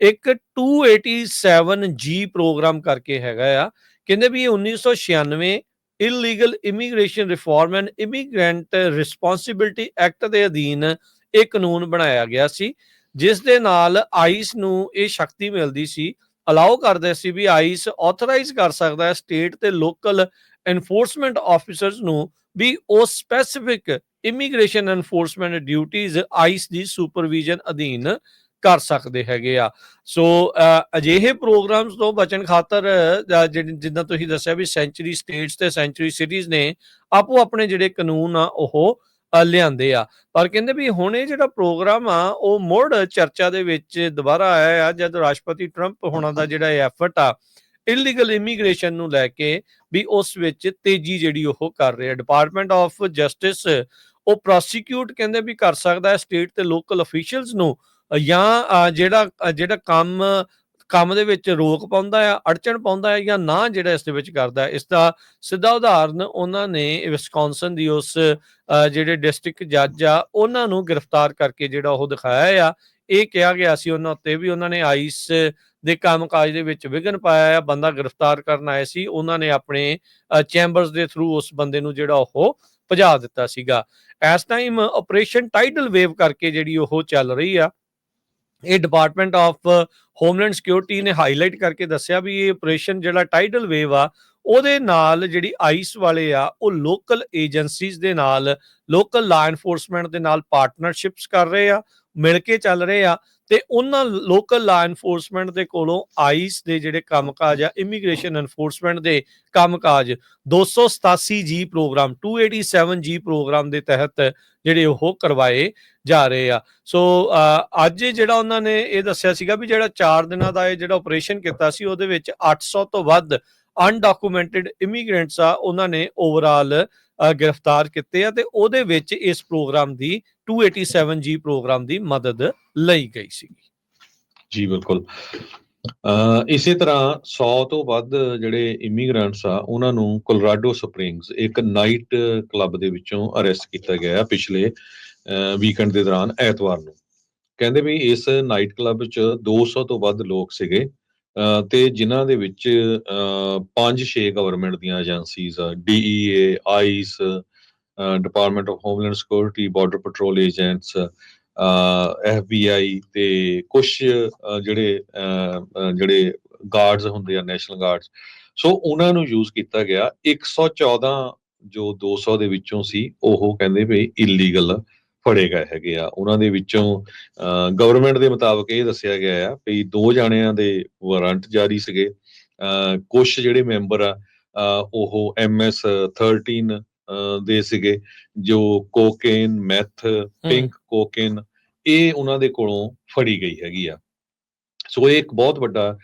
ਇੱਕ 287G programme ਕਰਕੇ ਹੈਗਾ ਆ। ਕਹਿੰਦੇ ਵੀ ਇਹ 1996 illegal immigration reform and immigrant responsibility act ਦੇ ਅਧੀਨ ਇਹ ਕਾਨੂੰਨ ਬਣਾਇਆ ਗਿਆ ਸੀ, ਜਿਸ ਦੇ ਨਾਲ ਆਈਸ ਨੂੰ ਇਹ ਸ਼ਕਤੀ ਮਿਲਦੀ ਸੀ। ਅਲਾਉ ਕਰਦੇ ਸੀ ਵੀ ਆਈਸ ਆਥੋਰਾਈਜ਼ ਕਰ ਸਕਦਾ ਹੈ ਸਟੇਟ ਤੇ ਲੋਕਲ ਐਨਫੋਰਸਮੈਂਟ ਆਫੀਸਰਸ ਨੂੰ ਵੀ ਉਹ ਸਪੈਸੀਫਿਕ ਇਮੀਗ੍ਰੇਸ਼ਨ ਐਨਫੋਰਸਮੈਂਟ ਡਿਊਟੀਆਂ ਆਈਸ ਦੀ ਸੁਪਰਵੀਜ਼ਨ ਅਧੀਨ ਕਰ ਸਕਦੇ ਹੈਗੇ ਆ। ਸੋ ਅਜਿਹੇ ਪ੍ਰੋਗਰਾਮਸ ਤੋਂ ਬਚਣ ਖਾਤਰ ਅ, ਜਿੱਦਾਂ ਤੁਸੀਂ ਦੱਸਿਆ ਵੀ ਸੈਂਚੁਰੀ ਸਟੇਟਸ ਤੇ ਸੈਂਚੁਰੀ ਸਿਟੀਜ਼ ਨੇ ਆਪੋ ਆਪਣੇ ਜਿਹੜੇ ਕਾਨੂੰਨ ਆ ਉਹ ਲਿਆਂਦੇ ਆ। ਪਰ ਕਹਿੰਦੇ ਵੀ ਹੁਣ ਇਹ ਜਿਹੜਾ ਪ੍ਰੋਗਰਾਮ ਆ ਉਹ ਮੁੜ ਚਰਚਾ ਦੇ ਵਿੱਚ ਦੁਬਾਰਾ ਆਇਆ ਆ ਜਦ ਰਾਸ਼ਟਰਪਤੀ ਟਰੰਪ ਹੋਣਾ ਦਾ ਜਿਹੜਾ ਐਫਰਟ ਆ ਇਲੀਗਲ ਇਮੀਗ੍ਰੇਸ਼ਨ ਨੂੰ ਲੈ ਕੇ ਵੀ ਉਸ ਵਿੱਚ ਤੇਜ਼ੀ ਜਿਹੜੀ ਉਹ ਕਰ ਰਿਹਾ। ਡਿਪਾਰਟਮੈਂਟ ਆਫ ਜਸਟਿਸ ਉਹ ਪ੍ਰੋਸੀਕਿਊਟ ਕਹਿੰਦੇ ਵੀ ਕਰ ਸਕਦਾ ਹੈ ਸਟੇਟ ਤੇ ਲੋਕਲ ਅਫੀਸ਼ੀਅਲਸ ਨੂੰ ਜਾਂ ਜਿਹੜਾ ਜਿਹੜਾ ਕੰਮ ਕੰਮ ਦੇ ਵਿੱਚ ਰੋਕ ਪਾਉਂਦਾ ਆ, ਅੜਚਣ ਪਾਉਂਦਾ ਹੈ ਜਾਂ ਨਾ ਜਿਹੜਾ ਇਸ ਦੇ ਵਿੱਚ ਕਰਦਾ ਹੈ ਇਸ ਦਾ ਸਿੱਧਾ ਉਦਾਹਰਨ ਉਹਨਾਂ ਨੇ ਵਿਸਕੌਨਸਨ ਦੀ ਉਸ ਜਿਹੜੇ ਡਿਸਟ੍ਰਿਕਟ ਜੱਜ ਆ, ਉਹਨਾਂ ਨੂੰ ਗ੍ਰਿਫਤਾਰ ਕਰਕੇ ਜਿਹੜਾ ਉਹ ਦਿਖਾਇਆ ਆ, ਇਹ ਕਿਹਾ ਗਿਆ ਸੀ ਉਹਨਾਂ ਉੱਤੇ ਵੀ ਉਹਨਾਂ ਨੇ ਆਈਸ ਦੇ ਕੰਮਕਾਜ ਦੇ ਵਿੱਚ ਵਿਘਨ ਪਾਇਆ ਆ, ਬੰਦਾ ਗ੍ਰਿਫਤਾਰ ਕਰਨ ਆਏ ਸੀ, ਉਹਨਾਂ ਨੇ ਆਪਣੇ ਚੈਂਬਰਸ ਦੇ ਥਰੂ ਉਸ ਬੰਦੇ ਨੂੰ ਜਿਹੜਾ ਉਹ ਭਜਾ ਦਿੱਤਾ ਸੀਗਾ। ਇਸ ਟਾਈਮ ਆਪਰੇਸ਼ਨ ਟਾਈਡਲ ਵੇਵ ਕਰਕੇ ਜਿਹੜੀ ਉਹ ਚੱਲ ਰਹੀ ਆ ਇਹ ਡਿਪਾਰਟਮੈਂਟ ਆਫ ਹੋਮਲੈਂਡ ਸਿਕਿਉਰਿਟੀ ਨੇ ਹਾਈਲਾਈਟ ਕਰਕੇ ਦੱਸਿਆ ਵੀ ਇਹ ਆਪਰੇਸ਼ਨ ਜਿਹੜਾ ਟਾਈਡਲ ਵੇਵ ਆ ਉਹਦੇ ਨਾਲ ਜਿਹੜੀ ਆਈਸ ਵਾਲੇ ਆ, ਉਹ ਲੋਕਲ ਏਜੰਸੀਜ਼ ਦੇ ਨਾਲ ਲੋਕਲ ਲਾ ਐਨਫੋਰਸਮੈਂਟ ਦੇ ਨਾਲ ਪਾਰਟਨਰਸ਼ਿਪਸ ਕਰ ਰਹੇ ਆ ਮਿਲ ਕੇ ਚੱਲ ਰਹੇ ਆ ਤੇ ਉਹਨਾਂ ਲੋਕਲ ਲਾ ਐਨਫੋਰਸਮੈਂਟ ਦੇ ਕੋਲੋਂ ਆਈਸ ਦੇ ਜਿਹੜੇ ਕੰਮਕਾਜ ਆ ਇਮੀਗ੍ਰੇਸ਼ਨ ਐਨਫੋਰਸਮੈਂਟ ਦੇ ਕੰਮਕਾਜ 287 ਜੀ ਪ੍ਰੋਗਰਾਮ 287 ਜੀ ਪ੍ਰੋਗਰਾਮ ਦੇ ਤਹਿਤ ਜਿਹੜੇ ਉਹ ਕਰਵਾਏ ਜਾ ਰਹੇ ਆ। ਸੋ ਅੱਜ ਜਿਹੜਾ ਉਹਨਾਂ ਨੇ ਇਹ ਦੱਸਿਆ ਸੀਗਾ ਵੀ ਜਿਹੜਾ 4 ਦਿਨਾਂ ਦਾ ਇਹ ਜਿਹੜਾ ਆਪਰੇਸ਼ਨ ਕੀਤਾ ਸੀ, ਉਹਦੇ ਵਿੱਚ 800 ਤੋਂ ਵੱਧ ਅਨਡਾਕੂਮੈਂਟਡ ਇਮੀਗ੍ਰੈਂਟਸ ਆ, ਉਹਨਾਂ ਨੇ ਓਵਰਆਲ ਗ੍ਰਿਫਤਾਰ ਕੀਤੇ ਆ ਤੇ ਉਹਦੇ ਵਿੱਚ ਇਸ ਪ੍ਰੋਗਰਾਮ ਦੀ 287 ਪ੍ਰੋਗਰਾਮ ਦੀ ਮਦਦ ਲਈ ਗਈ ਸੀ। ਜੀ, ਬਿਲਕੁਲ। ਇਸੇ ਤਰ੍ਹਾਂ 100 ਤੋਂ ਵੱਧ ਜਿਹੜੇ ਇਮੀਗ੍ਰੈਂਟਸ ਆ, ਉਹਨਾਂ ਨੂੰ ਕੋਲਰਾਡੋ ਸਪ੍ਰਿੰਗਸ ਇੱਕ ਨਾਈਟ ਕਲੱਬ ਦੇ ਵਿੱਚੋਂ ਅਰੈਸਟ ਕੀਤਾ ਗਿਆ ਪਿਛਲੇ ਵੀਕਐਂਡ ਦੇ ਦੌਰਾਨ ਐਤਵਾਰ ਨੂੰ। ਕਹਿੰਦੇ ਵੀ ਇਸ ਨਾਈਟ ਕਲੱਬ 'ਚ 200 ਤੋਂ ਵੱਧ ਲੋਕ ਸੀਗੇ। ਤੇ ਜਿਨ੍ਹਾਂ ਦੇ ਵਿੱਚ ਪੰਜ ਛੇ ਗਵਰਨਮੈਂਟ ਦੀਆਂ ਏਜੰਸੀਜ਼ ਆ DEA ICE department of homeland security border patrol agents FBI ਤੇ ਕੁਝ ਜਿਹੜੇ ਅ, ਅ, ਜਿਹੜੇ ਗਾਰਡਸ ਹੁੰਦੇ ਆ ਨੈਸ਼ਨਲ ਗਾਰਡਸ ਸੋ ਉਹਨਾਂ ਨੂੰ ਯੂਜ਼ ਕੀਤਾ ਗਿਆ। 114 ਜੋ 200 ਦੇ ਵਿੱਚੋਂ ਸੀ ਉਹ ਕਹਿੰਦੇ ਵੀ ਇਲੀਗਲ ਫੜੇ ਗਏ ਹੈਗੇ ਆ। ਉਹਨਾਂ ਦੇ ਵਿੱਚੋਂ ਗਵਰਨਮੈਂਟ ਦੇ ਮੁਤਾਬਕ ਇਹ ਦੱਸਿਆ ਗਿਆ ਆ ਵੀ ਦੋ ਜਾਣਿਆਂ ਦੇ ਵਾਰੰਟ ਜਾਰੀ ਸੀਗੇ। ਕੁਝ ਜਿਹੜੇ ਮੈਂਬਰ ਆ ਉਹ ਐਮਐਸ 13 ਅ, ਦੇ ਸੀਗੇ ਜੋ ਕੋਕੇਨ ਮੈਥ ਪਿੰਕ ਕੋਕੇਨ ਇਹ ਉਹਨਾਂ ਦੇ ਕੋਲੋਂ ਫੜੀ ਗਈ ਹੈਗੀ ਆ। ਸੋ ਇਹ ਇੱਕ ਬਹੁਤ ਵੱਡਾ